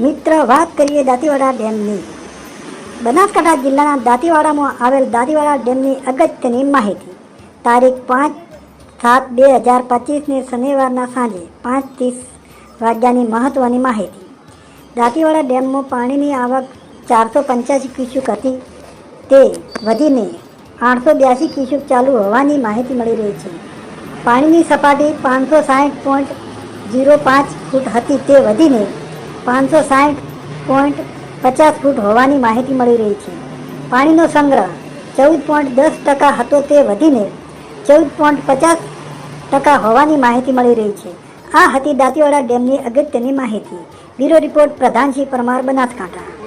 મિત્ર વાત કરીએ દાંતીવાડા ડેમની. બનાસકાંઠા જિલ્લાના દાંતીવાડામાં આવેલ દાંતીવાડા ડેમની અગત્યની માહિતી. તારીખ પાંચ સાત બે હજાર પચીસને શનિવારના સાંજે પાંચ ત્રીસ વાગ્યાની મહત્ત્વની માહિતી. દાંતીવાડા ડેમમાં પાણીની આવક ચારસો પંચ્યાસી ક્યુસેક હતી. તે વધીને આઠસો બ્યાસી ક્યુસેક ચાલુ હોવાની માહિતી મળી રહી છે. પાણીની સપાટી પાંચસો સાઠ પોઈન્ટ ઝીરો પાંચ ફૂટ હતી. તે વધીને પાંચસો સાઠ પોઈન્ટ પચાસ ફૂટ હોવાની માહિતી મળી રહી છે. પાણીનો સંગ્રહ ચૌદ પોઈન્ટ દસ ટકા હતો તે વધીને ચૌદ પોઈન્ટ પચાસ ટકા હોવાની માહિતી મળી રહી છે. આ હતી દાંતીવાડા ડેમની અગત્યની માહિતી. બ્યુરો રિપોર્ટ પ્રધાનશ્રી પરમાર બનાસકાંઠા.